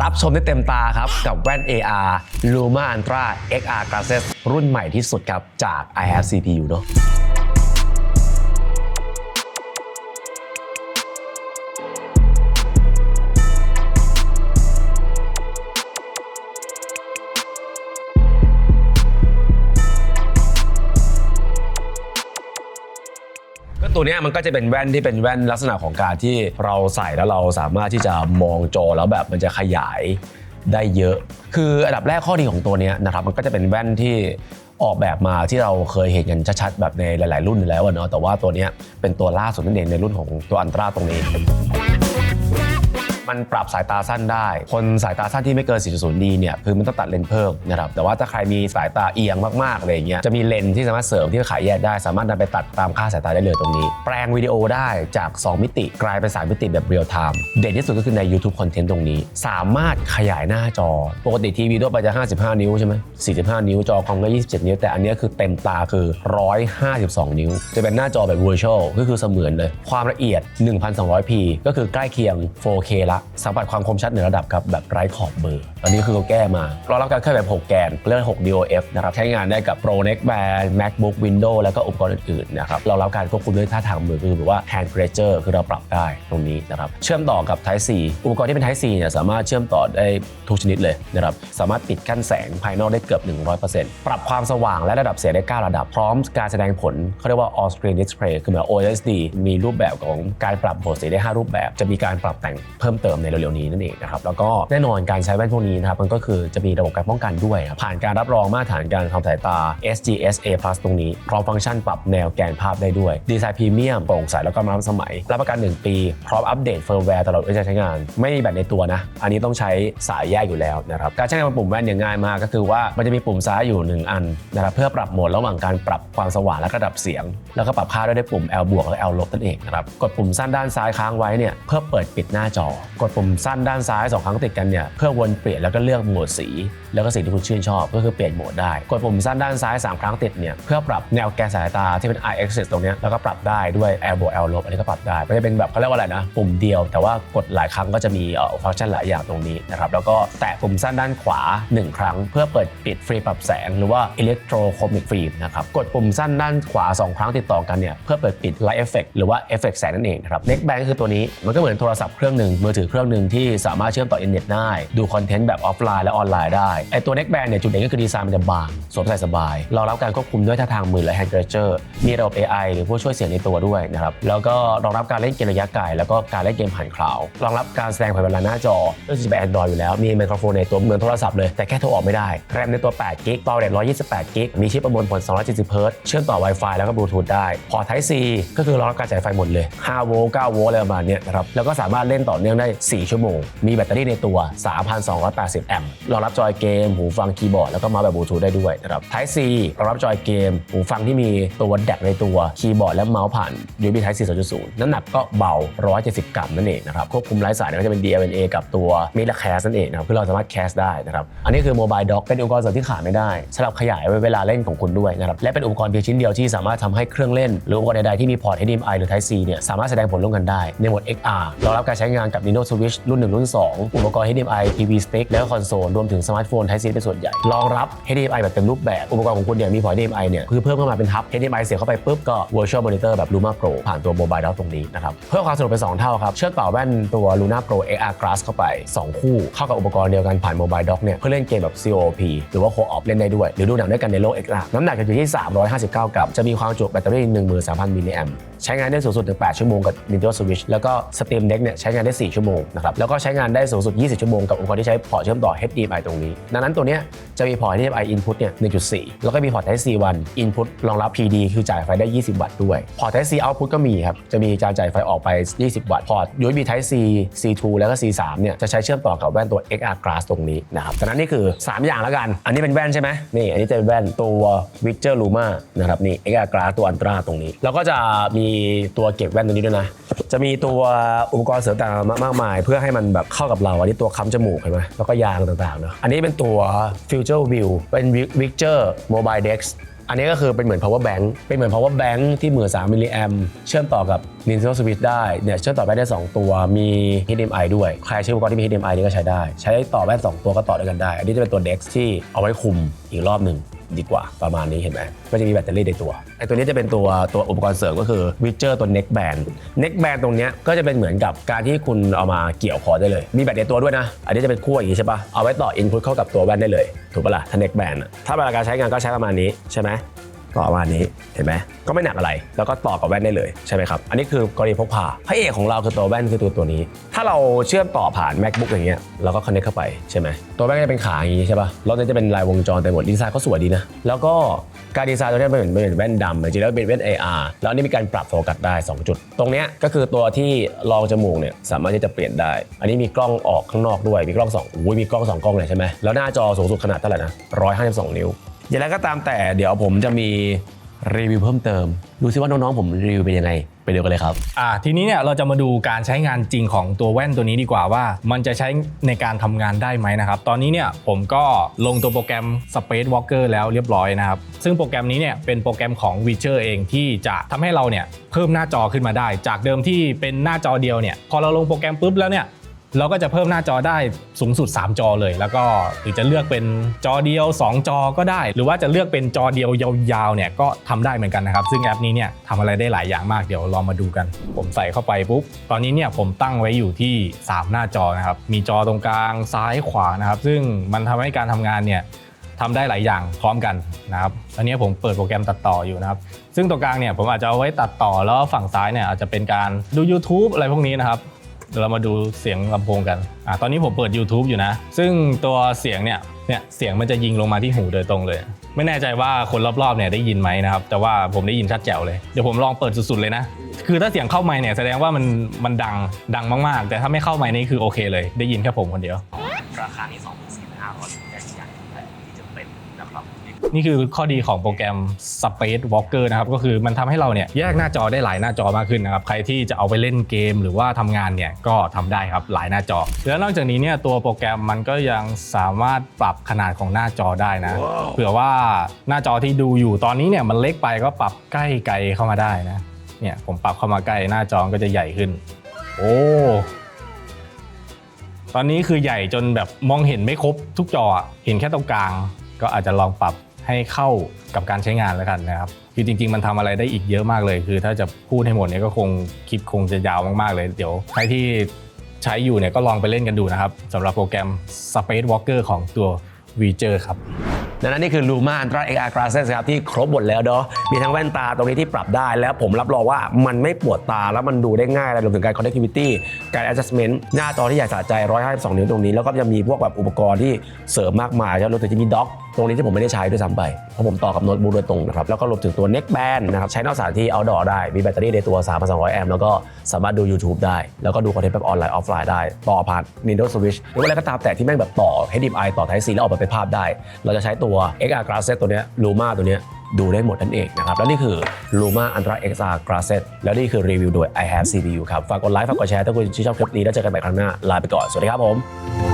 รับชมได้เต็มตาครับ กับแว่น AR Luma Ultra XR Glasses รุ่นใหม่ที่สุดครับ จาก I have CPU เนอะ ตัวเนี้ยมันก็จะเป็นแว่นที่เป็นแว่นลักษณะของการที่เราใส่แล้วเราสามารถที่จะมองจอแล้วแบบมันจะขยายได้เยอะ คืออันดับแรกข้อดีของตัวเนี้ยนะครับมันก็จะเป็นแว่นที่ออกแบบมาที่เราเคยเห็นกันชัดๆแบบในหลาย ๆ รุ่นอยู่แล้วอะเนาะแต่ว่าตัวเนี้ยเป็นตัวล่าสุดนั่นเองในรุ่นของตัวอันตราตรงนี้ มันปรับสายตาสั้นได้ คนสายตาสั้นที่ไม่เกิน 4.0D เนี่ยคือมันต้องตัดเลนส์เพิ่มนะครับแต่ว่าถ้าใครมีสายตาเอียงมากๆอะไรเงี้ยจะมีเลนส์ที่สามารถเสริมที่ขายแยกได้ สามารถนำไปตัดตามค่าสายตาได้เลยตรงนี้ แปลงวิดีโอได้จาก 2 มิติ กลายเป็น3มิติแบบเรียลไทม์เด่นที่สุดก็คือใน YouTube Content ตรงนี้ สามารถขยายหน้าจอ ปกติทีวีทั่วไปจะ 55 นิ้วใช่ไหม45 นิ้วจอคอมก็27 นิ้ว แต่อันนี้คือเต็มตาคือ 152 นิ้ว จะเป็นหน้าจอแบบ virtual ก็คือเสมือนเลย ความละเอียด 1,200p ก็คือใกล้เคียง 4K ละสัมผัสความคมชัดเหนือระดับครับแบบไร้ขอบเบอร์อันนี้คือเขาแก้มาเรารับการเคลื่อนแบบ 6 แกนเรียกว่า6 DOF นะครับใช้งานได้กับ Pro Neckband MacBook Windows แล้วก็อุปกรณ์อื่นๆนะครับเรารับการควบคุมด้วยท่าทางมือคือแบบว่า hand pressure คือเราปรับได้ตรงนี้นะครับเชื่อมต่อกับ Type C อุปกรณ์ที่เป็น Type C เนี่ยสามารถเชื่อมต่อได้ทุกชนิดเลยนะครับสามารถปิดกั้นแสงภายนอกได้เกือบ 100%ปรับความสว่างและระดับเสียงได้ 9 ระดับพร้อมการแสดงผลเขาเรียกว่า all screen display คือเหมือน OLED มีรูปแบบของการปรับโหมดสีได้ 5 รูปแบบ จะมีการปรับแต่งเพิ่มเติมในเร็วๆนี้นั่นเองนะครับแล้วก็แน่นอนการใช้แว่นพวกนี้นะครับมันก็คือจะมีระบบการป้องกันด้วยครับผ่านการรับรองมาตรฐานการทำสายตา SGS A+ ตรงนี้พร้อมฟังก์ชันปรับแนวแกนภาพได้ด้วยดีไซน์พรีเมียมโปร่งใสแล้วก็มาล้ำสมัย รับประกัน 1 ปี พร้อมอัปเดตเฟิร์มแวร์ตลอดระยะใช้งาน ไม่มีแบตในตัวนะ อันนี้ต้องใช้สายแยกอยู่แล้วนะครับการใช้งานปุ่มแว่นอย่างง่ายมากก็คือว่ามันจะมีปุ่มซ้ายอยู่ 1 อันนะครับเพื่อปรับโหมดระหว่างการปรับความสว่างและระดับเสียง แล้วก็ปรับค่าด้วยด้วยปุ่ม L บวกและ L ลบนั่นเองนะครับกดปุ่มสั้นด้านซ้ายค้างไว้เนี่ยเพื่อเปิดปิดหน้าจอกดปุ่มสั้นด้านซ้ายสองครั้งติดกันเนี่ยเพื่อวนเปลี่ยนแล้วก็เลือกโหมดสี แล้วก็สีที่คุณชื่นชอบ ก็คือเปลี่ยนโหมดได้ กดปุ่มสั้นด้านซ้าย 3 ครั้งติดเนี่ยเพื่อปรับแนวแกนสายตาที่เป็น eye axis ตรงนี้แล้วก็ปรับได้ด้วย L บวก L ลบอันนี้ก็ปรับได้ไม่ได้เป็นแบบเขาเรียกว่าอะไรนะปุ่มเดียว แต่ว่ากดหลายครั้งก็จะมีเอ่อฟังก์ชันหลายอย่างตรงนี้นะครับแล้วก็แตะปุ่มสั้นด้านขวา 1 ครั้ง เพื่อเปิดปิดฟรีปรับแสงหรือว่า electrochromic film นะครับกดปุ่มสั้นด้านขวา 2 ครั้งติดต่อกันเนี่ยเพื่อเปิดปิด light effect หรือว่าเอฟเฟกแสงนั่นเองครับ neckband คือตัวนี้มันก็เหมือนโทรศัพท์เครื่องหนึ่งมือถือเครื่องหนึ่งที่สามารถเชื่อมต่ออินเทอร์เน็ตได้ ดูคอนเทนต์แบบออฟไลน์และออนไลน์ได้ไอตัว neckband เนี่ยจุดเด่นก็คือดีไซน์มันจะบางสวมใส่สบายเรารับการควบคุมด้วยท่าทางมือและ hand gesture มีระบบ AI หรือผู้ช่วยเสียงในตัวด้วยนะครับแล้วก็รองรับการเล่นเกมระยะไกลแล้วก็การเล่นเกมผ่านคลาวด์รองรับการแสดงผ่านเวลาหน้าจอก็จะเป็น Android อยู่แล้วมีไมโครโฟนในตัวเหมือนโทรศัพท์เลยแต่แค่โทรออกไม่ได้แรมในตัว8กิก storage 128กิกมีชิปประมวลผล270เฮิร์ตเชื่อมต่อ Wi-Fi แล้วก็บลูทูธได้พอร์ต Type C ก็คือรองรับการจ่ายไฟหมดเลย5โวลต์9โวลต์อะไรประมาณนี้นะครับแล้วก็สามารถเล่นต่อเนื่องได้4 ชั่วโมง มีแบตเตอรี่ในตัว 3,280 แอมป์รองรับจอยเกม หูฟังคีย์บอร์ด แล้วก็เมาส์แบบบลูทูธได้ด้วยนะครับ Type C รองรับจอยเกม หูฟังที่มีตัวแดกในตัวคีย์บอร์ดและเมาส์ผ่าน USB Type C 2.0 น้ำหนักก็เบา 170 กรัมนั่นเองนะครับ ควบคุมไร้สายก็จะเป็น DLNA กับตัว m i d a c a s นั่นเองนะครับคือเราสามารถแคสได้นะครับ อันนี้คือ Mobile Dock เป็นอุปกรณ์เสริมที่ขาดไม่ได้สำหรับขยายเวลาเล่นของคุณด้วยนะครับ และเป็นอุปกรณ์เพียงชิ้นเดียวที่สามารถทำให้เครื่องเล่น หรืออุปกรณ์ใดๆที่มีพอร์ต HDMI หรือ Type C เนี่ยสามารถแสดงผลร่วมกันได้ในโหมด XR รองรับการใช้งานกับ Nin Nintendo Switch รุ่น 1 รุ่น 2 อุปกรณ์ HDMI TV Stick แล้วก็คอนโซล รวมถึงสมาร์ทโฟน Type C เป็นส่วนใหญ่ รองรับ HDMI แบบเต็มรูปแบบ อุปกรณ์ของคุณเนี่ยมีพอร์ต HDMI เนี่ยคือเพิ่มเข้ามาเป็นทับ HDMI เสียบเข้าไปปุ๊บก็ Virtual Monitor แบบ Luma Pro ผ่านตัว Mobile Dock ตรงนี้นะครับเพิ่มความสะดวกเป็นสองเท่าครับเชื่อมต่อแว่นตัว Luna Pro XR Glass เข้าไป 2 คู่ เข้ากับอุปกรณ์เดียวกันผ่าน Mobile Dock เนี่ยเพื่อเล่นเกมแบบ COP หรือว่า Co-op เล่นได้ด้วยหรือดูหนังด้วยกันในโลก XR น้ำหนักจะอยู่ที่ 359 กรัมจะมีความจุแบตเตอรี่13,000มิลลิแอมใช้งานได้สูงสุดถึง8ชั่วโมงกับ Nintendo Switch แล้วก็ Steam Deck เนี่ยใช้งานได้ 4 ชั่วโมงนะครับแล้วก็ใช้งานได้สูงสุด 20 ชั่วโมงกับอุปกรณ์ที่ใช้พอร์ตเชื่อมต่อ HDMI ตรงนี้ ดังนั้นตัวเนี้ยจะมีพอร์ต HDMI input เนี่ย 1.4 แล้วก็มีพอร์ต Type C 1 input รองรับ PD คือจ่ายไฟได้ 20 วัตต์ด้วย พอร์ต Type C output ก็มีครับ จะมีการจ่ายไฟออกไป 20 วัตต์ พอร์ต USB Type C C2 แล้วก็ C3 เนี่ยจะใช้เชื่อมต่อกับแว่นตัว XR Glass ตรงนี้นะครับดังนั้นนี่คือ 3 อย่างแล้วกัน อันนี้เป็นแว่นใช่ไหมนี่อันนี้จะเป็นแว่นตัว Victor Luma นะครับนี่ XR Glass ตัว Ultra ตรงนี้ แล้วก็จะมีตัวเก็บแว่นตรงนี้ด้วยนะจะมีตัวอุปกรณ์เสริมต่างๆมากมาย เพื่อให้มันแบบเข้ากับเราอันนี้ตัวค้ำจมูกเห็นไหมแล้วก็ยางต่างๆเนอะอันนี้เป็นตัว Future View เป็น Victor Mobile Dex อันนี้ก็คือเป็นเหมือน power bank เป็นเหมือน power bank ที่หมือ3มิลลิแอมเชื่อมต่อกับ Nintendo Switch ได้เนี่ยเชื่อมต่อไปได้ 2 ตัวมี HDMI ด้วย ใครใช้อุปกรณ์ที่มี HDMI นี่ก็ใช้ได้ ใช้ต่อแว่น2ตัวก็ต่อด้วยกันได้ อันนี้จะเป็นตัว Dex ที่เอาไว้คุมอีกรอบหนึ่ง ดีกว่าประมาณนี้เห็นไหมก็จะมีแบตเตอรี่ในตัวไอ้ตัวนี้จะเป็นตัวตัวอุปกรณ์เสริมก็คือวิเจอร์ตัว neck band neck band ตรงเนี้ยก็จะเป็นเหมือนกับการที่คุณเอามาเกี่ยวคอได้เลย มีแบตในตัวด้วยนะ อันนี้จะเป็นขั้วอย่างนี้ใช่ปะเอาไว้ต่อ input เข้ากับตัวแว่นได้เลย ถูกปะล่ะถ้า neck band ถ้าเวลาการใช้งานก็ใช้ประมาณนี้ใช่ไหม ก็ประมาณนี้เห็นไหมก็ไม่หนักอะไร แล้วก็ต่อกับแว่นได้เลยใช่ไหมครับ อันนี้คือกรณีพกพาพระเอกของเราคือตัวแว่นคือตัวตัวนี้ ถ้าเราเชื่อมต่อผ่าน macbook อย่างเงี้ยเราก็ connect เข้าไปใช่ไหมตัวแว่นจะเป็นขาอย่างงี้ใช่ป่ะแล้วเนี่ยจะเป็นลายวงจรเต็มหมดดีไซน์ก็สวยดีนะแล้วก็การดีไซน์ตัวนี้เป็นเหมือนเป็นแว่นดำจริงๆแล้วเป็นแว่น AR แล้วนี่มีการปรับโฟกัสได้ 2 จุด ตรงเนี้ยก็คือตัวที่รองจมูกเนี่ยสามารถที่จะเปลี่ยนได้ อันนี้มีกล้องออกข้างนอกด้วยมีกล้องสองอุ้ยมีกล้องสองกล้องเลยใช่ไหมแล้วหน้าจอสูงสุดขนาดเท่าไหร่นะ152 นิ้ว อย่างไรก็ตามแต่เดี๋ยวผมจะมีรีวิวเพิ่มเติม ดูซิว่าน้องๆผมรีวิวเป็นยังไง ไปดูกันเลยครับ อ่าทีนี้เนี่ยเราจะมาดูการใช้งานจริงของตัวแว่นตัวนี้ดีกว่าว่า มันจะใช้ในการทำงานได้ไหมนะครับ ตอนนี้เนี่ยผมก็ลงตัวโปรแกรม Space Walker แล้วเรียบร้อยนะครับ ซึ่งโปรแกรมนี้เนี่ยเป็นโปรแกรมของ w i t c h e r เองที่จะทำให้เราเนี่ยเพิ่มหน้าจอขึ้นมาได้ จากเดิมที่เป็นหน้าจอเดียวเนี่ยพอเราลงโปรแกรมปุ๊บแล้วเนี่ย เราก็จะเพิ่มหน้าจอได้สูงสุด 3 จอเลย แล้วก็หรือจะเลือกเป็นจอเดียว 2 จอก็ได้ หรือว่าจะเลือกเป็นจอเดียวยาวๆเนี่ยก็ทำได้เหมือนกันนะครับ ซึ่งแอปนี้เนี่ยทำอะไรได้หลายอย่างมากเดี๋ยวลองมาดูกัน ผมใส่เข้าไปปุ๊บตอนนี้เนี่ยผมตั้งไว้อยู่ที่ 3 หน้าจอนะครับมีจอตรงกลางซ้ายขวานะครับ ซึ่งมันทำให้การทำงานเนี่ยทำได้หลายอย่างพร้อมกันนะครับอันนี้ผมเปิดโปรแกรมตัดต่ออยู่นะครับ ซึ่งตรงกลางเนี่ยผมอาจจะเอาไว้ตัดต่อแล้วฝั่งซ้ายเนี่ยอาจจะเป็นการดู YouTube อะไรพวกนี้นะครับ เดี๋ยวเรามาดูเสียงลำโพงกันอะตอนนี้ผมเปิด YouTube อยู่นะ ซึ่งตัวเสียงเนี่ยเนี่ยเสียงมันจะยิงลงมาที่หูโดยตรงเลย ไม่แน่ใจว่าคนรอบๆเนี่ยได้ยินไหมนะครับ แต่ว่าผมได้ยินชัดแจ๋วเลย เดี๋ยวผมลองเปิดสุดๆเลยนะ คือถ้าเสียงเข้าไมค์เนี่ยแสดงว่ามันมันดังดังมากๆ แต่ถ้าไม่เข้าไมค์นี่คือโอเคเลย ได้ยินแค่ผมคนเดียว ราคาที่สอง 0 0แต่อย่างที่จะเป็น นะครับนี่คือข้อดีของโปรแกรม Space Walker นะครับก็คือมันทำให้เราเนี่ยแยกหน้าจอได้หลายหน้าจอมากขึ้นนะครับใครที่จะเอาไปเล่นเกม หรือว่าทำงานเนี่ยก็ทำได้ครับหลายหน้าจอ แล้วนอกจากนี้เนี่ยตัวโปรแกรมมันก็ยังสามารถปรับขนาดของหน้าจอได้นะเผื่อว่าหน้าจอที่ดูอยู่ตอนนี้เนี่ยมันเล็กไปก็ปรับใกล้ไกลเข้ามาได้นะเนี่ยผมปรับเข้ามาใกล้หน้าจอก็จะใหญ่ขึ้น โอ้ตอนนี้คือใหญ่จนแบบมองเห็นไม่ครบทุกจออะเห็นแค่ตรงกลาง ก็อาจจะลองปรับ ให้เข้ากับการใช้งานแล้วกันนะครับคือจริง ๆ มันทำอะไรได้อีกเยอะมากเลย คือถ้าจะพูดให้หมดเนี่ยก็คงคลิปคงจะยาวมากๆเลย เดี๋ยวใครที่ใช้อยู่เนี่ยก็ลองไปเล่นกันดูนะครับสำหรับโปรแกรม Space Walker ของตัว v e r ครับดังนั้นนี่คือ Luma Ultra XR Glasses ครับที่ครบหมดแล้วเนาะมีทั้งแว่นตาตรงนี้ที่ปรับได้ แล้วผมรับรองว่ามันไม่ปวดตาแล้วมันดูได้ง่ายรวมถึงการ connectivity การ adjustment หน้าจอที่ใหญ่สะใจ 152 นิ้วตรงนี้ แล้วก็จะมีพวกแบบอุปกรณ์ที่เสริมมากมายแล้วรวมถึงจะมีด็อก ตรงนี้ที่ผมไม่ได้ใช้ด้วยซ้ำไป เพราะผมต่อกับโน้ตบุ๊กโดยตรงนะครับ แล้วก็รวมถึงตัว neck band นะครับ ใช้นอกสถานที่ outdoor ได้ มีแบตเตอรี่ในตัว 3,200 แอมป์ แล้วก็สามารถดู YouTube ได้ แล้วก็ดูคอนเทนต์แบบออนไลน์ออฟไลน์ได้ ต่อผ่าน Nintendo Switch หรือว่าอะไรก็ตามแต่ที่แม่งแบบต่อ HDMI ต่อ Type C แล้วออกมาเป็นภาพได้ เราจะใช้ตัว XR Glasses ตัวเนี้ย Luma ตัวเนี้ยดูได้หมดนั่นเองนะครับ แล้วนี่คือ Luma Ultra XR Glasses แล้วนี่คือรีวิวโดย I have CPU ครับ ฝากกดไลค์ ฝากกดแชร์ ถ้าคุณชื่นชอบคลิปนี้ แล้วเจอกันใหม่ครั้งหน้า ลาไปก่อน สวัสดีครับผม